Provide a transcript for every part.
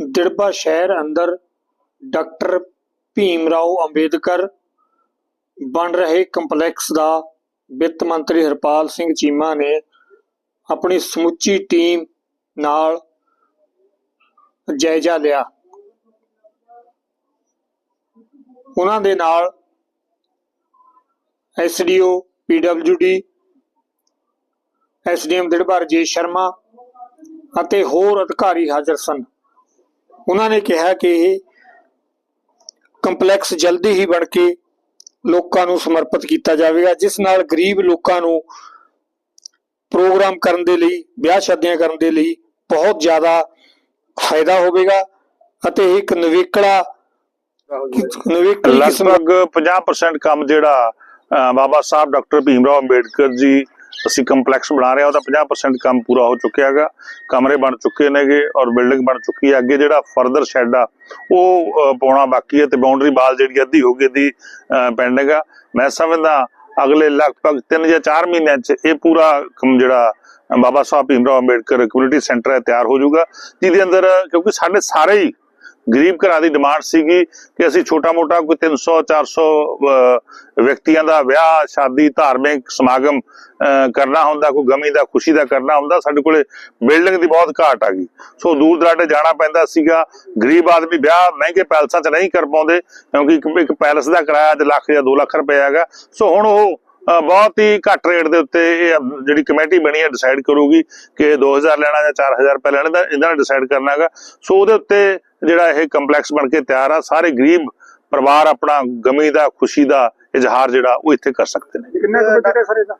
ਦਿੜਬਾ ਸ਼ਹਿਰ ਅੰਦਰ ਡਾਕਟਰ ਭੀਮ ਰਾਓ ਅੰਬੇਦਕਰ ਬਣ ਰਹੇ ਕੰਪਲੈਕਸ ਦਾ ਵਿੱਤ ਮੰਤਰੀ ਹਰਪਾਲ ਸਿੰਘ ਚੀਮਾ ਨੇ ਆਪਣੀ ਸਮੁੱਚੀ ਟੀਮ ਨਾਲ ਜਾਇਜ਼ਾ ਲਿਆ। ਉਹਨਾਂ ਦੇ ਨਾਲ SDO PWD SDM Dirba Rajesh Sharma ਅਤੇ ਹੋਰ ਅਧਿਕਾਰੀ ਹਾਜ਼ਰ ਸਨ। ਉਹਨਾਂ ਨੇ ਕਿਹਾ ਕਿ ਇਹ ਕੰਪਲੈਕਸ ਜਲਦੀ ਹੀ ਬਣ ਕੇ ਲੋਕਾਂ ਨੂੰ ਸਮਰਪਿਤ ਕੀਤਾ ਜਾਵੇਗਾ, ਜਿਸ ਨਾਲ ਗਰੀਬ ਲੋਕਾਂ ਨੂੰ ਪ੍ਰੋਗਰਾਮ ਕਰਨ ਦੇ ਲਈ, ਵਿਆਹ ਸ਼ਾਦੀਆਂ ਕਰਨ ਦੇ ਲਈ ਬਹੁਤ ਜ਼ਿਆਦਾ ਫਾਇਦਾ ਹੋਵੇਗਾ ਅਤੇ ਇਹ ਇੱਕ ਨਵੇਕਲਾ ਨਵੇਕਲੀ ਕਿਸਮ ਲਗਭਗ 50% ਕੰਮ ਜਿਹੜਾ ਬਾਬਾ ਸਾਹਿਬ ਡਾਕਟਰ ਭੀਮ ਰਾਓ ਅੰਬੇਡਕਰ ਜੀ ਅਸੀਂ ਕੰਪਲੈਕਸ ਬਣਾ ਰਹੇ ਹਾਂ, ਉਹਦਾ 50% ਕੰਮ ਪੂਰਾ ਹੋ ਚੁੱਕਿਆ ਹੈਗਾ। ਕਮਰੇ ਬਣ ਚੁੱਕੇ ਨੇਗੇ ਔਰ ਬਿਲਡਿੰਗ ਬਣ ਚੁੱਕੀ ਹੈ। ਅੱਗੇ ਜਿਹੜਾ ਫਰਦਰ ਸ਼ੈੱਡ ਆ, ਉਹ ਪਾਉਣਾ ਬਾਕੀ ਹੈ ਤੇ ਬਾਉਂਡਰੀ ਬਾਲ ਜਿਹੜੀ ਅੱਧੀ ਹੋ ਗਈ ਦੀ ਪੈਂਡਿੰਗ ਆ ਮੈਂ ਸਮਝਦਾ ਅਗਲੇ ਲਗਭਗ 3 ਜਾਂ 4 ਮਹੀਨਿਆਂ 'ਚ ਇਹ ਪੂਰਾ ਕੰਮ ਜਿਹੜਾ, ਬਾਬਾ ਸਾਹਿਬ ਭੀਮ ਰਾਓ ਅੰਬੇਡਕਰ ਕਮਿਊਨਿਟੀ ਸੈਂਟਰ ਹੈ, ਤਿਆਰ ਹੋ ਜਾਊਗਾ। ਜਿਹਦੇ ਅੰਦਰ, ਕਿਉਂਕਿ ਸਾਡੇ ਸਾਰੇ ਹੀ ਗਰੀਬ ਘਰਾਂ ਦੀ ਡਿਮਾਂਡ ਸੀਗੀ ਕਿ ਅਸੀਂ ਛੋਟਾ ਮੋਟਾ ਕੋਈ 300 400 ਅਹ, ਵਿਅਕਤੀਆਂ ਦਾ ਵਿਆਹ ਸ਼ਾਦੀ ਧਾਰਮਿਕ ਸਮਾਗਮ ਕਰਨਾ ਹੁੰਦਾ ਕੋਈ ਗਮੀ ਦਾ ਖੁਸ਼ੀ ਦਾ ਕਰਨਾ ਹੁੰਦਾ ਸਾਡੇ ਕੋਲੇ ਬਿਲਡਿੰਗ ਦੀ ਬਹੁਤ ਘਾਟ ਆ ਗਈ। ਸੋ ਦੂਰ ਦਰਾਡੇ ਜਾਣਾ ਪੈਂਦਾ ਸੀਗਾ। ਗਰੀਬ ਆਦਮੀ ਵਿਆਹ ਮਹਿੰਗੇ ਪੈਲਸਾਂ 'ਚ ਨਹੀਂ ਕਰ ਪਾਉਂਦੇ ਕਿਉਂਕਿ ਇੱਕ ਇੱਕ ਪੈਲਸ ਦਾ ਕਿਰਾਇਆ ਤੇ ਲੱਖ ਜਾਂ 2 ਲੱਖ ਰੁਪਏ ਹੈਗਾ। ਸੋ ਹੁਣ ਉਹ ਬਹੁਤ ਹੀ ਘੱਟ ਰੇਟ ਦੇ ਉੱਤੇ ਇਹ ਜਿਹੜੀ ਕਮੇਟੀ ਬਣੀ ਹੈ ਡਿਸਾਈਡ ਕਰੂਗੀ ਕਿ 2000 ਲੈਣਾ ਜਾਂ 4000 ਰੁਪਏ ਲੈਣਾ ਦਾ ਇਹਨਾਂ ਨੇ ਡਿਸਾਈਡ ਕਰਨਾ ਹੈਗਾ। ਸੋ ਉਹਦੇ ਉੱਤੇ ਜਿਹੜਾ ਇਹ ਕੰਪਲੈਕਸ ਬਣ ਕੇ ਤਿਆਰ ਆ ਸਾਰੇ ਗਰੀਬ ਪਰਿਵਾਰ ਆਪਣਾ ਗਮੀ ਦਾ ਖੁਸ਼ੀ ਦਾ ਇਜ਼ਹਾਰ ਜਿਹੜਾ ਉਹ ਇੱਥੇ ਕਰ ਸਕਦੇ ਨੇ। ਕਿੰਨਾ ਬਜਟ ਹੈ ਸਰ ਇਹਦਾ?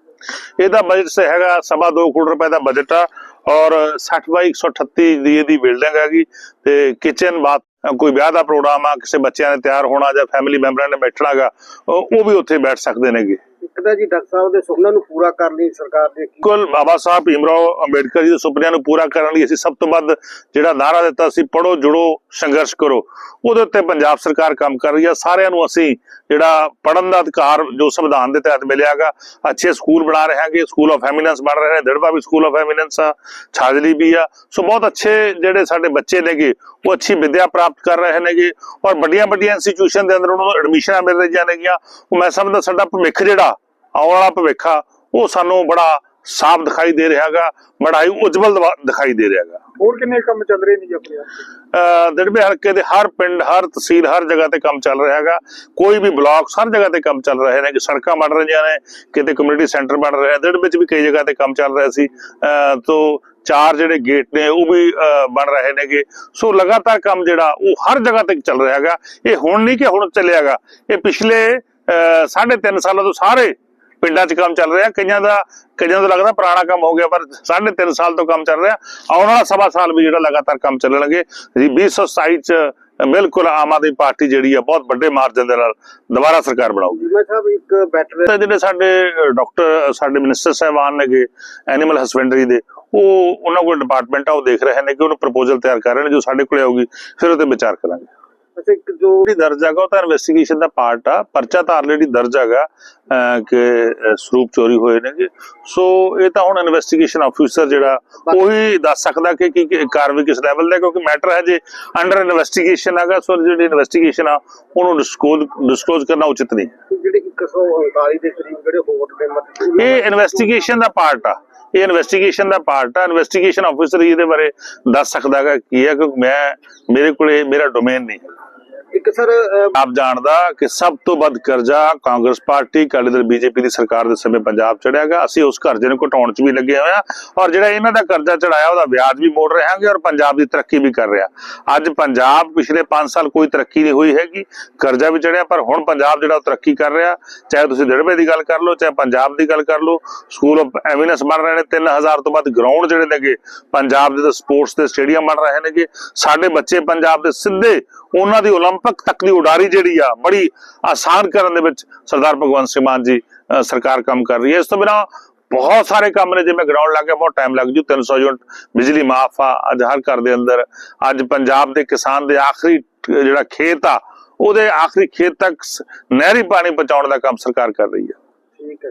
ਇਹਦਾ ਬਜਟ ਸੇ ਹੈਗਾ ਸਵਾ 2 ਕਰੋੜ ਰੁਪਏ ਦਾ ਬਜਟ ਆ ਔਰ 60 ਬਾਈ 138 ਦੀ ਇਹਦੀ ਬਿਲਡਿੰਗ ਹੈਗੀ ਤੇ ਕਿਚਨ ਬਾਥ ਕੋਈ ਵਿਆਹ ਦਾ ਪ੍ਰੋਗਰਾਮ ਆ ਕਿਸੇ ਬੱਚਿਆਂ ਨੇ ਤਿਆਰ ਹੋਣਾ ਜਾਂ ਫੈਮਿਲੀ ਮੈਂਬਰਾਂ ਨੇ ਬੈਠਣਾਗਾ ਉਹ ਵੀ ਉੱਥੇ ਬੈਠ ਸਕਦੇ ਨੇਗੇ। ਇੱਕ ਜੀ ਡਾਕਟਰ ਸਾਹਿਬ ਦੇ ਸੁਪਨਿਆਂ ਨੂੰ ਪੂਰਾ ਕਰਨ ਲਈ ਸਰਕਾਰ ਨੇ ਕੀ? ਬਿਲਕੁਲ, ਬਾਬਾ ਸਾਹਿਬ ਭੀਮ ਅੰਬੇਡਕਰ ਜੀ ਦੇ ਸੁਪਨਿਆਂ ਨੂੰ ਪੂਰਾ ਕਰਨ ਲਈ ਅਸੀਂ ਸਭ ਤੋਂ ਵੱਧ ਜਿਹੜਾ ਨਾਰਾ ਦਿੱਤਾ ਸੀ ਪੜੋ ਜੁੜੋ, ਸੰਘਰਸ਼ ਕਰੋ। ਉਹਦੇ ਉੱਤੇ ਪੰਜਾਬ ਸਰਕਾਰ ਕੰਮ ਕਰ ਰਹੀ ਹੈ ਸਾਰਿਆਂ ਨੂੰ ਅਸੀਂ ਜਿਹੜਾ ਪੜਨ ਦਾ ਅਧਿਕਾਰ, ਜੋ ਸੰਵਿਧਾਨ ਦੇ ਤਹਿਤ ਮਿਲਿਆਗਾ ਅੱਛੇ ਸਕੂਲ ਬਣਾ ਰਹੇ ਹਾਂਗੇ। ਸਕੂਲ ਆਫ ਐਮੀਨੈਂਸ ਬਣ ਰਹੇ ਨੇ। ਦਿੜਬਾ ਵੀ ਸਕੂਲ ਆਫ ਐਮੀਨੈਂਸ ਆ, ਛਾਜਲੀ ਵੀ ਆ। ਸੋ ਬਹੁਤ ਅੱਛੇ ਜਿਹੜੇ ਸਾਡੇ ਬੱਚੇ ਨੇਗੇ, ਉਹ ਅੱਛੀ ਵਿਦਿਆ ਪ੍ਰਾਪਤ ਕਰ ਰਹੇ ਨੇਗੇ। ਔਰ ਵੱਡੀਆਂ ਵੱਡੀਆਂ ਇੰਸਟੀਚਿਊਸ਼ਨ ਦੇ ਅੰਦਰ ਉਹਨਾਂ ਨੂੰ ਐਡਮਿਸ਼ਨਾਂ ਮਿਲ ਰਹੀਆਂ ਨੇਗੀਆਂ। ਉਹ ਮੈਂ ਸਮਝਦਾ ਸਾਡਾ ਭਵਿੱਖ ਜਿਹੜਾ ਆਉਣ ਵਾਲਾ ਭਵਿੱਖ ਆ ਉਹ ਸਾਨੂੰ ਬੜਾ ਸਾਫ਼ ਦਿਖਾਈ ਦੇ ਰਿਹਾਗਾ ਬੜਾ ਹੀ ਉਜਵਲ ਦਿਖਾਈ ਦੇ ਰਿਹਾਗਾ ਹੋਰ ਕਿੰਨੇ ਕੰਮ ਚੱਲ ਰਹੇ ਨੇ ਜੀ ਆਪਣੇ ਅਹ ਦਿੜਬੇ ਹਲਕੇ ਦੇ ਹਰ ਪਿੰਡ ਹਰ ਤਹਿਸੀਲ ਹਰ ਜਗ੍ਹਾ ਤੇ ਕੰਮ ਚੱਲ ਰਿਹਾ ਹੈਗਾ। ਕੋਈ ਵੀ ਬਲਾਕ ਹਰ ਜਗ੍ਹਾ ਤੇ ਕੰਮ ਚੱਲ ਰਹੇ ਨੇ ਕਿ ਸੜਕਾਂ ਬਣ ਰਹੀਆਂ ਨੇ ਕਿਤੇ ਕਮਿਊਨਿਟੀ ਸੈਂਟਰ ਬਣ ਰਿਹਾ ਦਿੜਬੇ ਵਿੱਚ ਵੀ ਕਈ ਜਗ੍ਹਾ ਤੇ ਕੰਮ ਚੱਲ ਰਿਹਾ ਸੀ। ਤੋਂ ਚਾਰ ਜਿਹੜੇ ਗੇਟ ਨੇ ਉਹ ਵੀ ਬਣ ਰਹੇ ਨੇਗੇ। ਸੋ ਲਗਾਤਾਰ ਕੰਮ ਜਿਹੜਾ ਉਹ ਹਰ ਜਗ੍ਹਾ ਤੇ ਚੱਲ ਰਿਹਾ ਹੈਗਾ। ਇਹ ਹੁਣ ਨਹੀਂ ਕਿ ਹੁਣ ਚੱਲਿਆਗਾ ਇਹ ਪਿਛਲੇ ਅਹ, ਸਾਢੇ ਤਿੰਨ ਸਾਲਾਂ ਤੋਂ ਸਾਰੇ ਪਿੰਡਾਂ 'ਚ ਕੰਮ ਚੱਲ ਰਿਹਾ ਕਈਆਂ ਦਾ ਕਈਆਂ ਦਾ ਲੱਗਦਾ ਪੁਰਾਣਾ ਕੰਮ ਹੋ ਗਿਆ ਪਰ ਸਾਢੇ ਤਿੰਨ ਸਾਲ ਤੋਂ ਕੰਮ ਚੱਲ ਰਿਹਾ। ਆਉਣ ਵਾਲਾ ਸਵਾ ਸਾਲ ਵੀ ਜਿਹੜਾ ਲਗਾਤਾਰ ਕੰਮ ਚੱਲਣਗੇ। 2027 'ਚ ਬਿਲਕੁਲ ਆਮ ਆਦਮੀ ਪਾਰਟੀ ਜਿਹੜੀ ਆ ਬਹੁਤ ਵੱਡੇ ਮਾਰਜਨ ਦੇ ਨਾਲ ਦੁਬਾਰਾ ਸਰਕਾਰ ਬਣਾਊਗੀ। ਜਿਵੇਂ ਸਾਹਿਬ ਇੱਕ ਬੈਟਰ ਜਿਹੜੇ ਸਾਡੇ ਡਾਕਟਰ ਸਾਡੇ ਮਿਨਿਸਟਰ ਸਾਹਿਬਾਨ ਨੇਗੇ ਐਨੀਮਲ ਹਸਬੈਂਡਰੀ ਦੇ ਉਹ ਉਹਨਾਂ ਕੋਲ ਡਿਪਾਰਟਮੈਂਟ ਆ ਉਹ ਦੇਖ ਰਹੇ ਨੇ ਕਿ ਉਹਨੂੰ ਪ੍ਰਪੋਜ਼ਲ ਤਿਆਰ ਕਰ ਰਹੇ ਨੇ ਜੋ ਸਾਡੇ ਕੋਲੇ ਆਊਗੀ ਫਿਰ ਉਹ ਤੇ ਵਿਚਾਰ ਕਰਾਂਗੇ। ਅੱਛਾ ਇੱਕ ਜੋ ਜਿਹੜੀ ਦਰਜ ਹੈਗਾ ਉਹ ਤਾਂ ਇਨਵੈਸਟੀਗੇਸ਼ਨ ਦਾ ਪਾਰਟ ਆ। ਪਰਚਾ ਤਾਂ ਆਲਰੇਡੀ ਦਰਜ ਹੈਗਾ ਕਿ ਸਰੂਪ ਚੋਰੀ ਹੋਏ ਨੇਗੇ। ਸੋ ਇਹ ਤਾਂ ਹੁਣ ਇਨਵੈਸਟੀਗੇਸ਼ਨ ਆਫੀਸਰ ਜਿਹੜਾ ਉਹੀ ਦੱਸ ਸਕਦਾ ਕਿ ਕੀ ਕਾਰਵਾਈ ਕਿਸ ਲੈਵਲ ਦਾ ਹੈ, ਕਿਉਂਕਿ ਮੈਟਰ ਹੈ ਜੇ ਅੰਡਰ ਇਨਵੈਸਟੀਗੇਸ਼ਨ ਹੈਗਾ ਸੋ ਜਿਹੜੀ ਇਨਵੈਸਟੀਗੇਸ਼ਨ ਆ ਉਹਨੂੰ ਡਿਸਕਲੋਜ਼ ਡਿਸਕਲੋਜ਼ ਕਰਨਾ ਉਚਿਤ ਨਹੀਂ। ਜਿਹੜੇ 139 ਦੇ ਕਰੀਬ ਜਿਹੜੇ ਵੋਟ ਦੇ ਮਤਲਬ ਇਹ ਇਨਵੈਸਟੀਗੇਸ਼ਨ ਦਾ ਪਾਰਟ ਆ। ਇਹ ਇਨਵੈਸਟੀਗੇਸ਼ਨ ਦਾ ਪਾਰਟ ਆ। ਇਨਵੈਸਟੀਗੇਸ਼ਨ ਆਫੀਸਰ ਇਹਦੇ ਬਾਰੇ ਦੱਸ ਸਕਦਾ ਹੈਗਾ ਕੀ ਹੈ ਕਿਉਂਕਿ ਮੈਂ ਮੇਰੇ ਕੋਲੇ ਮੇਰਾ ਡੋਮੇਨ ਨਹੀਂ। ਹੈ ਇੱਕ ਸਰ ਆਪ ਜਾਣਦਾ ਕਿ ਸਭ ਤੋਂ ਵੱਧ ਕਰਜ਼ਾ ਕਾਂਗਰਸ ਪਾਰਟੀ, ਅਕਾਲੀ ਦਲ, ਬੀਜੇਪੀ ਦੀ ਸਰਕਾਰ ਦੇ ਸਮੇਂ ਪੰਜਾਬ ਚੜਿਆਗਾ। ਅਸੀਂ ਉਸ ਕਰਜ਼ੇ ਨੂੰ ਘਟਾਉਣ 'ਚ ਵੀ ਲੱਗੇ ਹੋਏ ਆ ਔਰ ਜਿਹੜਾ ਇਹਨਾਂ ਦਾ ਕਰਜ਼ਾ ਚੜਾਇਆ, ਉਹਦਾ ਵਿਆਜ ਵੀ ਮੋੜ ਰਹੇ ਔਰ ਪੰਜਾਬ ਦੀ ਤਰੱਕੀ ਵੀ ਕਰ ਰਿਹਾ। ਅੱਜ ਪੰਜਾਬ ਪਿਛਲੇ 5 ਸਾਲ ਕੋਈ ਤਰੱਕੀ ਨਹੀਂ ਹੋਈ ਹੈਗੀ। ਕਰਜ਼ਾ ਵੀ ਚੜਿਆ, ਪਰ ਹੁਣ ਪੰਜਾਬ ਜਿਹੜਾ ਉਹ ਤਰੱਕੀ ਕਰ ਰਿਹਾ। ਚਾਹੇ ਤੁਸੀਂ ਦਿੜਬੇ ਦੀ ਗੱਲ ਕਰ ਲਓ, ਚਾਹੇ ਪੰਜਾਬ ਦੀ ਗੱਲ ਕਰ ਲਓ, ਸਕੂਲ ਆਫ ਐਮੀਨੈਂਸ ਬਣ ਰਹੇ ਨੇ 3000 ਤੋਂ ਵੱਧ ਗਰਾਊਂਡ ਜਿਹੜੇ ਨੇਗੇ, ਪੰਜਾਬ ਦੇ ਸਪੋਰਟਸ ਦੇ ਸਟੇਡੀਅਮ ਬਣ ਰਹੇ ਨੇਗੇ। ਸਾਡੇ ਬੱਚੇ ਪੰਜਾਬ ਦੇ ਸਿੱਧੇ ਉਹਨਾਂ ਦੀ ਓਲੰਪ 림픽 ਤੱਕ ਦੀ ਉਡਾਰੀ ਜਿਹੜੀ ਆ, ਬੜੀ ਆਸਾਨ ਕਰਨ ਦੇ ਵਿੱਚ ਸਰਦਾਰ ਭਗਵੰਤ ਸਿੰਘ ਮਾਨ ਜੀ ਸਰਕਾਰ ਕੰਮ ਕਰ ਰਹੀ ਹੈ। ਇਸ ਤੋਂ ਬਿਨਾਂ ਬਹੁਤ ਸਾਰੇ ਕੰਮ ਨੇ, ਜਿਵੇਂ ਗਰਾਊਂਡ ਲੱਗ ਗਿਆ, ਬਹੁਤ ਟਾਈਮ ਲੱਗ ਜੂ। 300 ਯੂਨਿਟ ਬਿਜਲੀ ਮਾਫ ਆ, ਅੱਜ ਹਰ ਘਰ ਦੇ ਅੰਦਰ, ਅੱਜ ਪੰਜਾਬ ਦੇ ਕਿਸਾਨ ਦੇ ਆਖਰੀ ਜਿਹੜਾ ਖੇਤ ਆ, ਉਹਦੇ ਆਖਰੀ ਖੇਤ ਤੱਕ ਨਹਿਰੀ ਪਾਣੀ ਪਹੁੰਚਾਉਣ ਦਾ ਕੰਮ ਸਰਕਾਰ ਕਰ ਰਹੀ ਹੈ। ਠੀਕ ਹੈ।